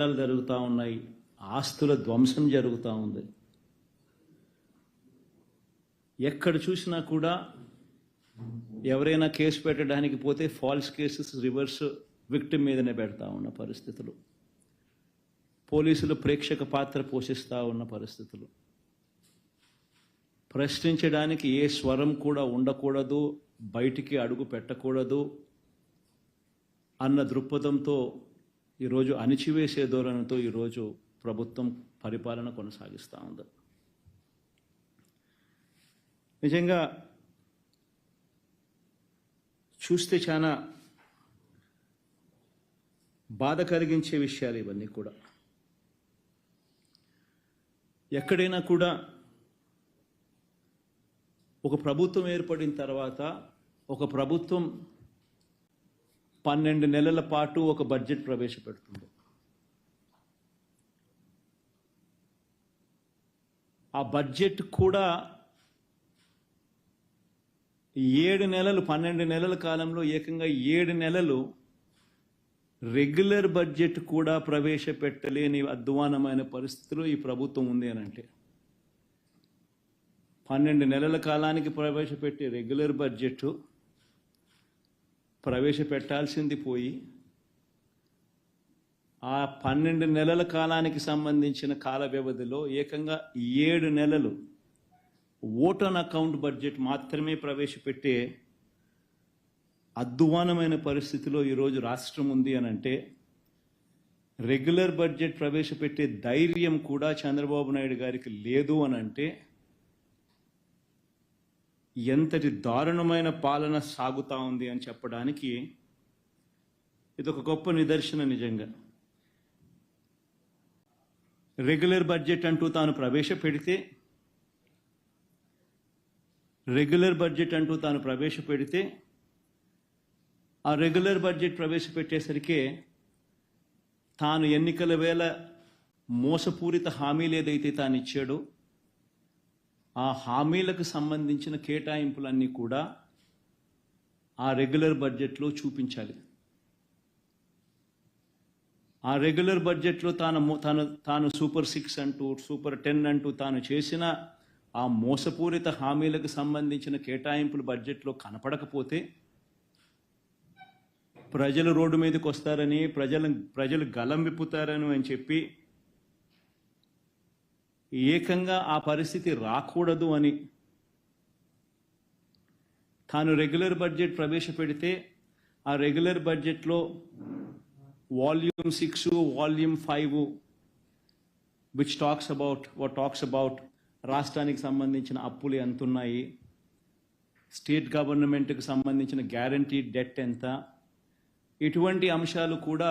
యుద్ధాలు జరుగుతూ ఉన్నాయి ఆస్తుల ధ్వంసం జరుగుతూ ఉంది. ఎక్కడ చూసినా కూడా ఎవరైనా కేసు పెట్టడానికి పోతే ఫాల్స్ కేసెస్ రివర్స్ విక్టిమ్ మీదనే పెడతా ఉన్న పరిస్థితులు. పోలీసులు ప్రేక్షక పాత్ర పోషిస్తూ ఉన్న పరిస్థితులు. ప్రశ్నించడానికి ఏ స్వరం కూడా ఉండకూడదు బయటికి అడుగు పెట్టకూడదు అన్న దృక్పథంతో ఈరోజు అణిచివేసే ధోరణితో ఈరోజు ప్రభుత్వం పరిపాలన కొనసాగిస్తూ ఉంది. నిజంగా చూస్తే చాలా బాధ కలిగించే విషయాలు ఇవన్నీ కూడా. ఎక్కడైనా కూడా ఒక ప్రభుత్వం ఏర్పడిన తర్వాత ఒక ప్రభుత్వం పన్నెండు నెలల పాటు ఒక బడ్జెట్ ప్రవేశపెడుతుంది. ఆ బడ్జెట్ కూడా ఏడు నెలలు పన్నెండు నెలల కాలంలో ఏకంగా ఏడు నెలలు రెగ్యులర్ బడ్జెట్ కూడా ప్రవేశపెట్టలేని అధ్వానమైన పరిస్థితిలో ఈ ప్రభుత్వం ఉంది అని అంటే పన్నెండు నెలల కాలానికి ప్రవేశపెట్టే రెగ్యులర్ బడ్జెట్ ప్రవేశపెట్టాల్సింది పోయి ఆ పన్నెండు నెలల కాలానికి సంబంధించిన కాల వ్యవధిలో ఏకంగా ఏడు నెలలు ఓటన్ అకౌంట్ బడ్జెట్ మాత్రమే ప్రవేశపెట్టే అద్వానమైన పరిస్థితిలో ఈరోజు రాష్ట్రం ఉంది అని అంటే రెగ్యులర్ బడ్జెట్ ప్రవేశపెట్టే ధైర్యం కూడా చంద్రబాబు నాయుడు గారికి లేదు అని అంటే ఎంతటి దారుణమైన పాలన సాగుతూ ఉంది అని చెప్పడానికి ఇది ఒక గొప్ప నిదర్శన నిజంగా. రెగ్యులర్ బడ్జెట్ అంటూ తాను ప్రవేశపెడితే రెగ్యులర్ బడ్జెట్ అంటూ తాను ప్రవేశపెడితే ఆ రెగ్యులర్ బడ్జెట్ ప్రవేశపెట్టేసరికి తాను ఎన్నికల వేళ మోసపూరిత హామీలు ఏదైతే తాను ఇచ్చాడో ఆ హామీలకు సంబంధించిన కేటాయింపులన్నీ కూడా ఆ రెగ్యులర్ బడ్జెట్లో చూపించాలి. ఆ రెగ్యులర్ బడ్జెట్లో తాను తాను తాను సూపర్ సిక్స్ అంటూ సూపర్ టెన్ అంటూ తాను చేసిన ఆ మోసపూరిత హామీలకు సంబంధించిన కేటాయింపులు బడ్జెట్లో కనపడకపోతే ప్రజలు రోడ్డు మీదకి వస్తారని ప్రజలు ప్రజలు గలం విప్పుతారని అని చెప్పి ఏకంగా ఆ పరిస్థితి రాకూడదు అని. తాను రెగ్యులర్ బడ్జెట్ ప్రవేశపెడితే ఆ రెగ్యులర్ బడ్జెట్లో volume six volume five which talks about what talks about రాష్ట్రానికి సంబంధించిన అప్పులు ఎంత ఉన్నాయి స్టేట్ గవర్నమెంట్కి సంబంధించిన గ్యారంటీ డెట్ ఎంత ఇటువంటి అంశాలు కూడా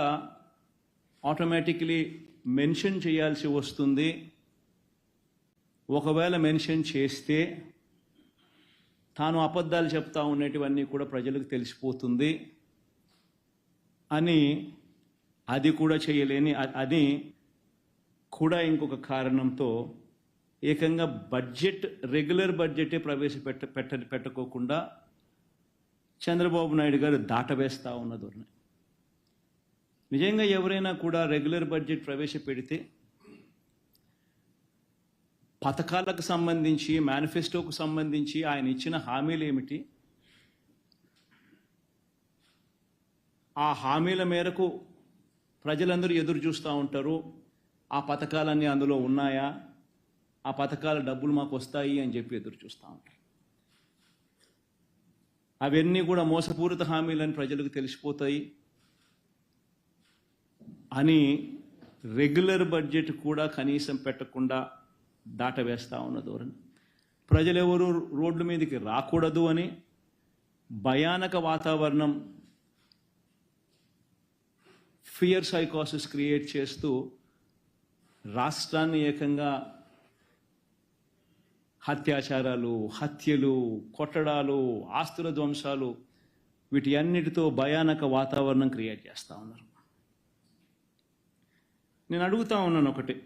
ఆటోమేటిక్లీ మెన్షన్ చేయాల్సి వస్తుంది. ఒకవేళ మెన్షన్ చేస్తే తాను అబద్ధాలు చెప్తా ఉన్నటివన్నీ కూడా ప్రజలకు తెలిసిపోతుంది అని అది కూడా చేయలేని అది కూడా ఇంకొక కారణంతో ఏకంగా బడ్జెట్ రెగ్యులర్ బడ్జెటే ప్రవేశపెట్ట పెట్ట పెట్టకోకుండా చంద్రబాబు నాయుడు గారు దాటవేస్తూ ఉన్న ధోరణి. నిజంగా ఎవరైనా కూడా రెగ్యులర్ బడ్జెట్ ప్రవేశపెడితే పథకాలకు సంబంధించి మేనిఫెస్టోకు సంబంధించి ఆయన ఇచ్చిన హామీలు ఏమిటి? ఆ హామీల మేరకు ప్రజలందరూ ఎదురు చూస్తూ ఉంటారు. ఆ పథకాలన్నీ అందులో ఉన్నాయా? ఆ పథకాల డబ్బులు మాకు వస్తాయి అని చెప్పి ఎదురు చూస్తూ ఉంటారు. అవన్నీ కూడా మోసపూరిత హామీలని ప్రజలకు తెలిసిపోతాయి. అని రెగ్యులర్ బడ్జెట్ కూడా కనీసం పెట్టకుండా దాటవేస్తూ ఉన్న ధోరణి. ప్రజలెవరూ రోడ్ల మీదకి రాకూడదు అని భయానక వాతావరణం ఫియర్ సైకాసిస్ క్రియేట్ చేస్తూ రాష్ట్రాన్ని ఏకంగా హత్యాచారాలు హత్యలు కొట్టడాలు ఆస్తుల ధ్వంసాలు వీటి అన్నిటితో భయానక వాతావరణం క్రియేట్ చేస్తూ ఉన్నారు. నేను అడుగుతా ఉన్నాను ఒకటి.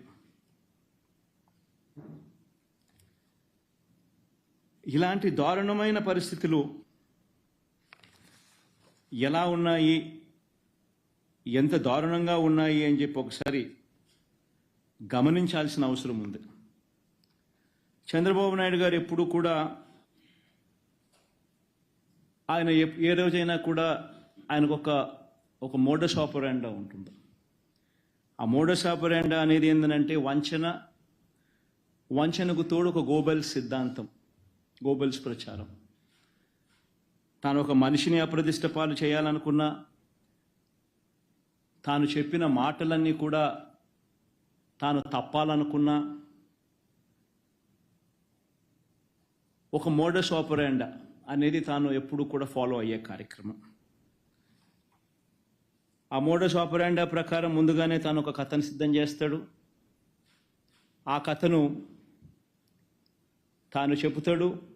ఇలాంటి దారుణమైన పరిస్థితులు ఎలా ఉన్నాయి? ఎంత దారుణంగా ఉన్నాయి అని చెప్పి ఒకసారి గమనించాల్సిన అవసరం ఉంది. చంద్రబాబు నాయుడు గారు ఎప్పుడు కూడా ఆయన ఏ రోజైనా కూడా ఆయనకు ఒక ఒక మోడస్ ఆపరాండా ఉంటుంది. ఆ మోడస్ ఆపరాండా అనేది ఏంటంటే వంచన వంచనకు తోడు ఒక గోబెల్ సిద్ధాంతం. గోబెల్స్ ప్రచారం. తాను ఒక మనిషిని అప్రదిష్ట పాలు చేయాలనుకున్నా తాను చెప్పిన మాటలన్నీ కూడా తాను తప్పాలనుకున్నా ఒక మోడస్ ఆపరాండా అనేది తాను ఎప్పుడు కూడా ఫాలో అయ్యే కార్యక్రమం. ఆ మోడస్ ఆపరాండా ప్రకారం ముందుగానే తాను ఒక కథను సిద్ధం చేస్తాడు. ఆ కథను తాను చెబుతాడు.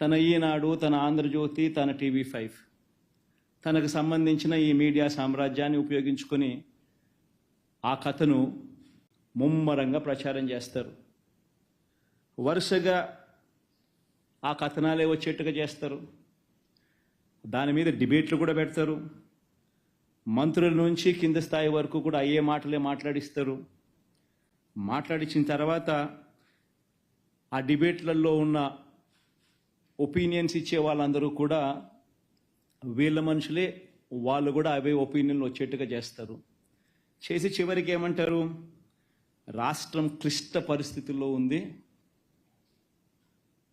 తన ఈనాడు తన ఆంధ్రజ్యోతి తన టీవీ ఫైవ్. తనకు సంబంధించిన ఈ మీడియా సామ్రాజ్యాన్ని ఉపయోగించుకొని ఆ కథను ముమ్మరంగా ప్రచారం చేస్తారు. వరుసగా ఆ కథనాలే వచ్చేట్టుగా చేస్తారు. దాని మీద డిబేట్లు కూడా పెడతారు. మంత్రుల నుంచి కింద స్థాయి వరకు కూడా అయ్యే మాటలే మాట్లాడిస్తారు. మాట్లాడించిన తర్వాత ఆ డిబేట్లలో ఉన్న ఒపీనియన్స్ ఇచ్చే వాళ్ళందరూ కూడా వీళ్ళ మనుషులే వాళ్ళు కూడా అవే ఒపీనియన్లు వచ్చేట్టుగా చేస్తారు. చేసి చివరికి ఏమంటారు? రాష్ట్రం క్లిష్ట పరిస్థితుల్లో ఉంది.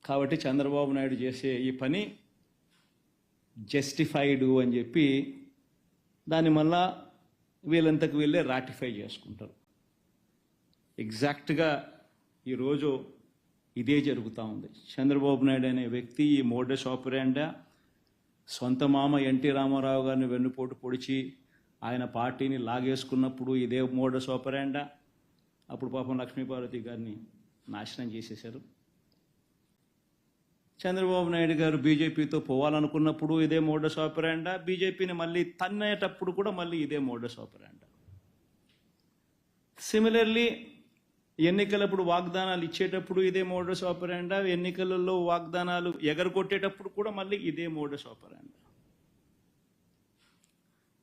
కాబట్టి చంద్రబాబు నాయుడు చేసే ఈ పని జస్టిఫైడ్ అని చెప్పి దాన్ని మళ్ళా వీళ్ళంతకు వీళ్ళే రాటిఫై చేసుకుంటారు. ఎగ్జాక్ట్గా ఈరోజు ఇదే జరుగుతూ ఉంది. చంద్రబాబు నాయుడు అనే వ్యక్తి ఈ మోడస్ ఆపరాండా సొంత మామ ఎన్టీ రామారావు గారిని వెన్నుపోటు పొడిచి ఆయన పార్టీని లాగేసుకున్నప్పుడు ఇదే మోడస్ ఆపరాండా అప్పుడు పాపం లక్ష్మీపార్వతి గారిని నాశనం చేసేశారు. చంద్రబాబు నాయుడు గారు బీజేపీతో పోవాలనుకున్నప్పుడు ఇదే మోడస్ ఆపరాండా బీజేపీని మళ్ళీ తన్నేటప్పుడు కూడా మళ్ళీ ఇదే మోడస్ ఆపరాండా సిమిలర్లీ ఎన్నికలప్పుడు వాగ్దానాలు ఇచ్చేటప్పుడు ఇదే మోడస్ ఆపరాండా ఎన్నికలలో వాగ్దానాలు ఎగరగొట్టేటప్పుడు కూడా మళ్ళీ ఇదే మోడస్ ఆపరాండా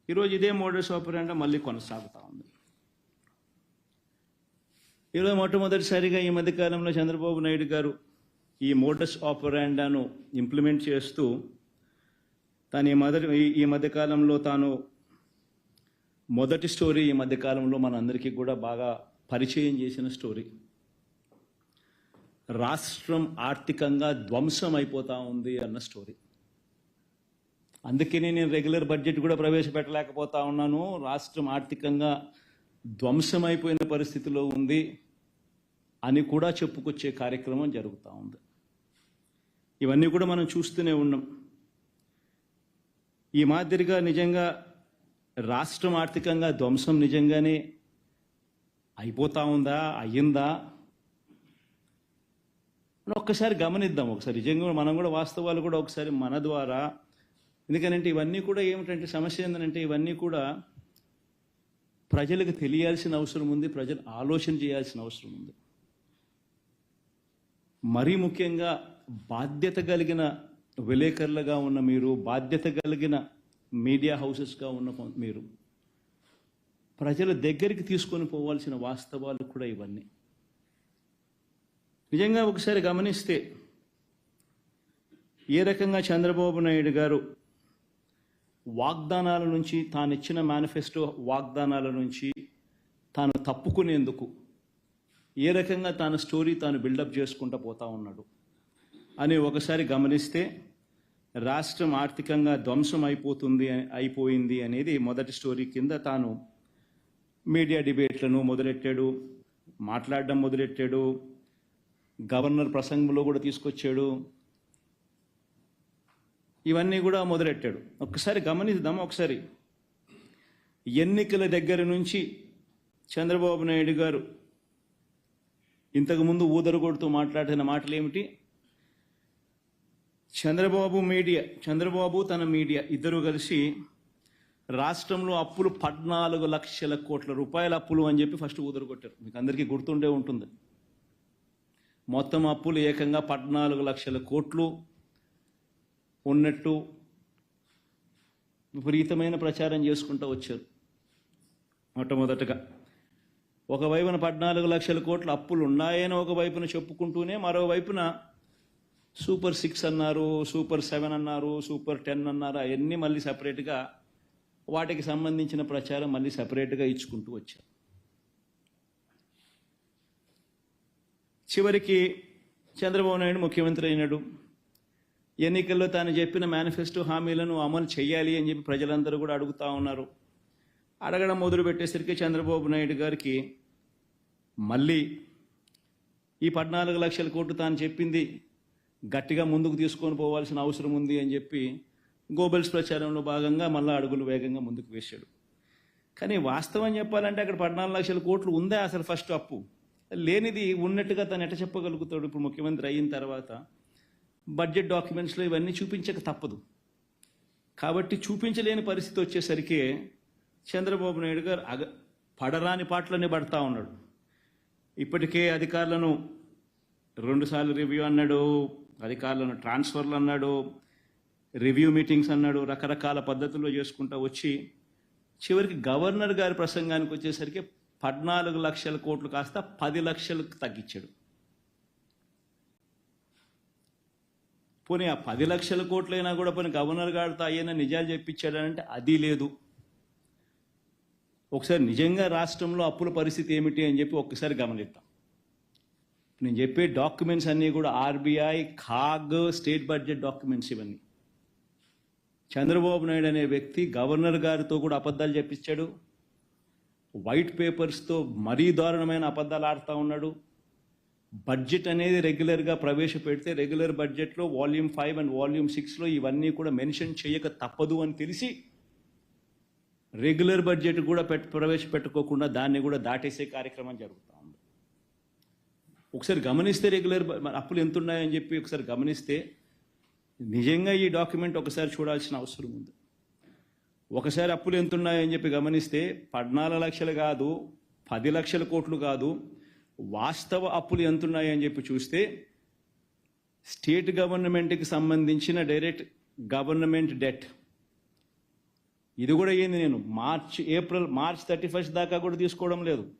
ఈరోజు ఇదే మోడస్ ఆపరాండా మళ్ళీ కొనసాగుతూ ఉంది. ఈరోజు మొట్టమొదటిసారిగా ఈ మధ్యకాలంలో చంద్రబాబు నాయుడు గారు ఈ మోడస్ ఆపరాండాను ఇంప్లిమెంట్ చేస్తూ తాను ఈ మొదటి ఈ- ఈ మధ్యకాలంలో తాను మొదటి స్టోరీ ఈ మధ్యకాలంలో మనందరికీ కూడా బాగా పరిచయం చేసిన స్టోరీ. రాష్ట్రం ఆర్థికంగా ధ్వంసం అయిపోతా ఉంది అన్న స్టోరీ. అందుకనే నేను రెగ్యులర్ బడ్జెట్ కూడా ప్రవేశపెట్టలేకపోతా ఉన్నాను. రాష్ట్రం ఆర్థికంగా ధ్వంసం అయిపోయిన పరిస్థితిలో ఉంది అని కూడా చెప్పుకొచ్చే కార్యక్రమం జరుగుతూ ఉంది. ఇవన్నీ కూడా మనం చూస్తూనే ఉన్నాం. ఈ మాదిరిగా నిజంగా రాష్ట్రం ఆర్థికంగా ధ్వంసం నిజంగానే అయిపోతా ఉందా? అయ్యిందా? మనం ఒక్కసారి గమనిద్దాం. ఒకసారి నిజంగా మనం కూడా వాస్తవాలు కూడా ఒకసారి మన ద్వారా. ఎందుకనంటే ఇవన్నీ కూడా ఏమిటంటే సమస్య ఏంటంటే ఇవన్నీ కూడా ప్రజలకు తెలియాల్సిన అవసరం ఉంది. ప్రజలు ఆలోచన చేయాల్సిన అవసరం ఉంది. మరీ ముఖ్యంగా బాధ్యత కలిగిన విలేకరులుగా ఉన్న మీరు బాధ్యత కలిగిన మీడియా హౌసెస్గా ఉన్న మీరు ప్రజల దగ్గరికి తీసుకొని పోవాల్సిన వాస్తవాలు కూడా ఇవన్నీ. నిజంగా ఒకసారి గమనిస్తే ఏ రకంగా చంద్రబాబు నాయుడు గారు వాగ్దానాల నుంచి తాను ఇచ్చిన మేనిఫెస్టో వాగ్దానాల నుంచి తాను తప్పుకునేందుకు ఏ రకంగా తాను స్టోరీ తాను బిల్డప్ చేసుకుంటూ పోతా ఉన్నాడు అని ఒకసారి గమనిస్తే రాష్ట్రం ఆర్థికంగా ధ్వంసం అయిపోతుంది అయిపోయింది అనేది మొదటి స్టోరీ కింద తాను మీడియా డిబేట్లను మొదలెట్టాడు మాట్లాడడం మొదలెట్టాడు గవర్నర్ ప్రసంగంలో కూడా తీసుకొచ్చాడు. ఇవన్నీ కూడా మొదలెట్టాడు. ఒక్కసారి గమనిద్దాం ఒకసారి. ఎన్నికల దగ్గర నుంచి చంద్రబాబు నాయుడు గారు ఇంతకుముందు ఊదరగొడుతూ మాట్లాడిన మాటలు ఏమిటి చంద్రబాబు మీడియా చంద్రబాబు తన మీడియా ఇద్దరు కలిసి రాష్ట్రంలో అప్పులు పద్నాలుగు లక్షల కోట్ల రూపాయల అప్పులు అని చెప్పి ఫస్ట్ ఊదరగొట్టారు మీకు అందరికీ గుర్తుండే ఉంటుంది. మొత్తం అప్పులు ఏకంగా పద్నాలుగు లక్షల కోట్లు ఉన్నట్టు విపరీతమైన ప్రచారం చేసుకుంటూ వచ్చారు. మొట్టమొదటగా ఒకవైపున పద్నాలుగు లక్షల కోట్ల అప్పులు ఉన్నాయని ఒకవైపున చెప్పుకుంటూనే మరోవైపున సూపర్ సిక్స్ అన్నారు సూపర్ సెవెన్ అన్నారు సూపర్ టెన్ అన్నారు అవన్నీ మళ్ళీ సపరేట్గా వాటికి సంబంధించిన ప్రచారం మళ్ళీ సపరేట్గా ఇచ్చుకుంటూ వచ్చారు. చివరికి చంద్రబాబు నాయుడు ముఖ్యమంత్రి అయినాడు. ఎన్నికల్లో తాను చెప్పిన మేనిఫెస్టో హామీలను అమలు చేయాలి అని చెప్పి ప్రజలందరూ కూడా అడుగుతా ఉన్నారు. అడగడం మొదలు పెట్టేసరికి చంద్రబాబు నాయుడు గారికి మళ్ళీ ఈ పద్నాలుగు లక్షల కోట్లు తాను చెప్పింది గట్టిగా ముందుకు తీసుకొని పోవాల్సిన అవసరం ఉంది అని చెప్పి గోబెల్స్ ప్రచారంలో భాగంగా మళ్ళీ అడుగులు వేగంగా ముందుకు వేశాడు. కానీ వాస్తవం చెప్పాలంటే అక్కడ పద్నాలుగు లక్షల కోట్లు ఉందే అసలు ఫస్ట్ అప్పు? లేనిది ఉన్నట్టుగా తను ఎట చెప్పగలుగుతాడు ఇప్పుడు ముఖ్యమంత్రి అయిన తర్వాత? బడ్జెట్ డాక్యుమెంట్స్లో ఇవన్నీ చూపించక తప్పదు. కాబట్టి చూపించలేని పరిస్థితి వచ్చేసరికి చంద్రబాబు నాయుడు గారు అగ పడరాని పాటలనే పడతా ఉన్నాడు. ఇప్పటికే అధికారులను రెండుసార్లు రివ్యూ అన్నాడు అధికారులను ట్రాన్స్ఫర్లు అన్నాడు రివ్యూ మీటింగ్స్ అన్నాడు రకరకాల పద్ధతుల్లో చేసుకుంటూ వచ్చి చివరికి గవర్నర్ గారి ప్రసంగానికి వచ్చేసరికి పద్నాలుగు లక్షల కోట్లు కాస్త పది లక్షలకు తగ్గించాడు. పోనీ ఆ పది లక్షల కోట్లైనా కూడా పోనీ గవర్నర్ గారితో అయ్యైనా నిజాలు చెప్పించాడంటే అది లేదు. ఒకసారి నిజంగా రాష్ట్రంలో అప్పుల పరిస్థితి ఏమిటి అని చెప్పి ఒక్కసారి గమనిద్దాం. నేను చెప్పే డాక్యుమెంట్స్ అన్నీ కూడా RBI CAG state budget documents ఇవన్నీ. చంద్రబాబు నాయుడు అనే వ్యక్తి గవర్నర్ గారితో కూడా అబద్ధాలు చెప్పించాడు. వైట్ పేపర్స్తో మరీ దారుణమైన అబద్ధాలు ఆడుతూ ఉన్నాడు. బడ్జెట్ అనేది రెగ్యులర్గా ప్రవేశపెడితే రెగ్యులర్ బడ్జెట్లో వాల్యూమ్ ఫైవ్ అండ్ వాల్యూమ్ సిక్స్లో ఇవన్నీ కూడా మెన్షన్ చేయక తప్పదు అని తెలిసి రెగ్యులర్ బడ్జెట్ కూడా పెట్ ప్రవేశపెట్టుకోకుండా దాన్ని కూడా దాటేసే కార్యక్రమం జరుగుతూ ఉంది. ఒకసారి గమనిస్తే రెగ్యులర్ అప్పులు ఎంత ఉన్నాయని చెప్పి ఒకసారి గమనిస్తే నిజంగా ఈ డాక్యుమెంట్ ఒకసారి చూడాల్సిన అవసరం ఉంది. ఒకసారి అప్పులు ఎంత ఉన్నాయని చెప్పి గమనిస్తే పద్నాలుగు లక్షలు కాదు పది లక్షల కోట్లు కాదు వాస్తవ అప్పులు ఎంత ఉన్నాయని చెప్పి చూస్తే స్టేట్ గవర్నమెంట్కి సంబంధించిన డైరెక్ట్ గవర్నమెంట్ డెట్. ఇది కూడా ఏంది నేను? March April March thirty first దాకా కూడా తీసుకోవడం లేదు.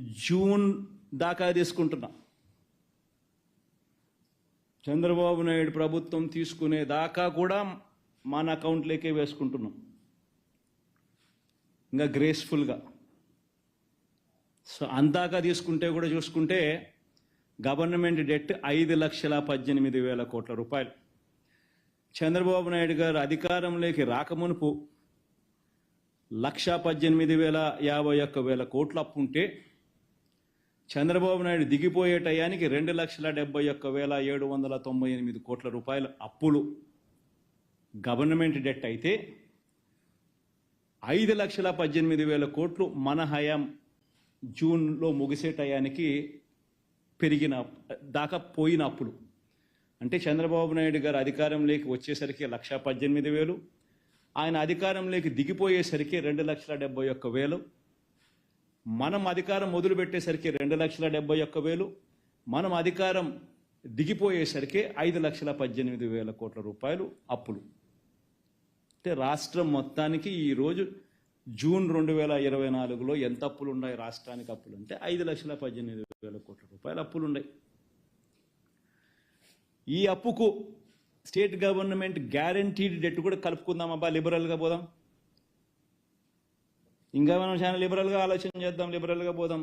జూన్ దాకా తీసుకుంటున్నా. చంద్రబాబు నాయుడు ప్రభుత్వం తీసుకునే దాకా కూడా మన అకౌంట్లోకే వేసుకుంటున్నాం. ఇంకా గ్రేస్ఫుల్గా సో అందాక తీసుకుంటే కూడా చూసుకుంటే గవర్నమెంట్ డెట్ ఐదు లక్షల పద్దెనిమిది వేల కోట్ల రూపాయలు. చంద్రబాబు నాయుడు గారు అధికారంలోకి రాకమునుపు లక్ష పద్దెనిమిది వేల యాభై ఒక్క వేల కోట్ల అప్పు ఉంటే చంద్రబాబు నాయుడు దిగిపోయే టయానికి రెండు లక్షల డెబ్బై ఒక్క వేల ఏడు వందల తొంభై ఎనిమిది కోట్ల రూపాయల అప్పులు. గవర్నమెంట్ డెట్ అయితే ఐదు లక్షల పద్దెనిమిది వేల కోట్లు మన హయాం జూన్లో ముగిసే టయానికి పెరిగిన దాకా పోయిన అప్పులు. అంటే చంద్రబాబు నాయుడు గారు అధికారంలోకి వచ్చేసరికి లక్ష పద్దెనిమిది వేలు ఆయన అధికారంలోకి దిగిపోయేసరికి రెండు లక్షల డెబ్బై ఒక్క వేలు మనం అధికారం మొదలుపెట్టేసరికి రెండు లక్షల డెబ్బై ఒక్క వేలు మనం అధికారం దిగిపోయేసరికి ఐదు లక్షల పద్దెనిమిది వేల కోట్ల రూపాయలు అప్పులు. అంటే రాష్ట్రం మొత్తానికి ఈరోజు జూన్ రెండు వేల ఇరవై నాలుగులో ఎంత అప్పులు ఉన్నాయి రాష్ట్రానికి అప్పులు? అంటే ఐదు లక్షల పద్దెనిమిది వేల కోట్ల రూపాయలు అప్పులు ఉన్నాయి ఈ అప్పుకు స్టేట్ గవర్నమెంట్ గ్యారంటీడ్ డెట్ కూడా కలుపుకుందాం అబ్బా లిబరల్గా పోదాం. ఇంకా మనం చాలా లిబరల్గా ఆలోచన చేద్దాం లిబరల్గా పోదాం.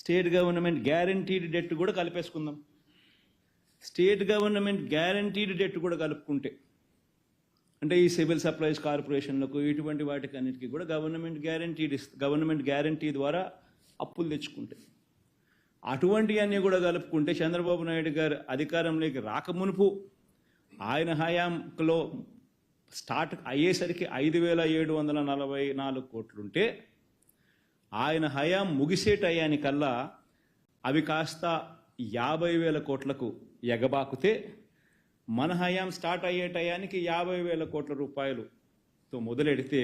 స్టేట్ గవర్నమెంట్ గ్యారంటీడ్ డెట్ కూడా కలిపేసుకుందాం. స్టేట్ గవర్నమెంట్ గ్యారంటీడ్ డెట్ కూడా కలుపుకుంటే అంటే ఈ సివిల్ సప్లైస్ కార్పొరేషన్లకు ఇటువంటి వాటికి అన్నిటికీ కూడా గవర్నమెంట్ గ్యారంటీడ్ గవర్నమెంట్ గ్యారంటీ ద్వారా అప్పులు తెచ్చుకుంటే. అటువంటివన్నీ కూడా కలుపుకుంటే చంద్రబాబు నాయుడు గారు అధికారంలోకి రాకమునుపు ఆయన హయాంలో స్టార్ట్ అయ్యేసరికి ఐదు వేల ఏడు వందల నలభై నాలుగు కోట్లుంటే ఆయన హయాం ముగిసే టయానికల్లా అవి కాస్త యాభై వేల కోట్లకు ఎగబాకుతే మన హయాం స్టార్ట్ అయ్యే టయానికి యాభై వేల కోట్ల రూపాయలుతో మొదలెడితే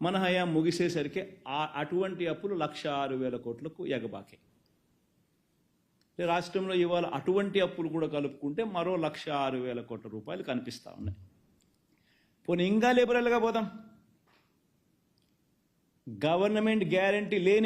మన హయాం ముగిసేసరికి ఆ అటువంటి అప్పులు లక్ష ఆరు వేల కోట్లకు ఎగబాకాయి రాష్ట్రంలో ఇవాళ అటువంటి అప్పులు కూడా కలుపుకుంటే మరో లక్ష ఆరు వేల కోట్ల రూపాయలు కనిపిస్తూ ఉన్నాయి. పోనీ ఇంకా లిబరల్గా పోదాం. గవర్నమెంట్ గ్యారంటీ లేని